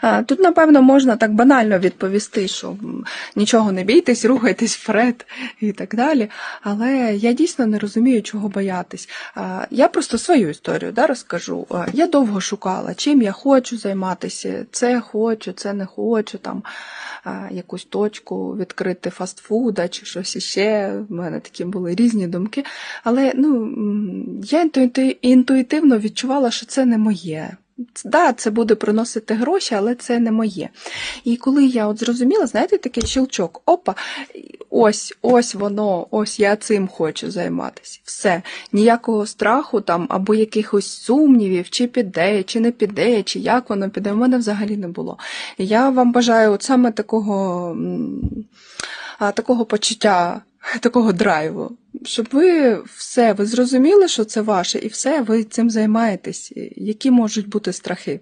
А, Тут, напевно, можна так банально відповісти, що нічого не бійтесь, рухайтесь вперед і так далі. Але я дійсно не розумію, чого боятись. Я просто свою історію да, розкажу. Я довго шукала, чим я хочу займатися. Це хочу, це не хочу. Там якусь точку відкрити фастфуда чи щось іще. У мене такі були різні думки. Але ну, я інтуїтивно відчувала, що це не моє. Да, це буде приносити гроші, але це не моє. І коли я от зрозуміла, знаєте, такий щелчок, опа, ось, ось воно, ось я цим хочу займатися. Все, ніякого страху там або якихось сумнівів, чи піде, чи не піде, чи як воно піде, у мене взагалі не було. Я вам бажаю от саме такого, такого почуття, такого драйву. Щоб ви все, ви зрозуміли, що це ваше, і все, ви цим займаєтесь. Які можуть бути страхи?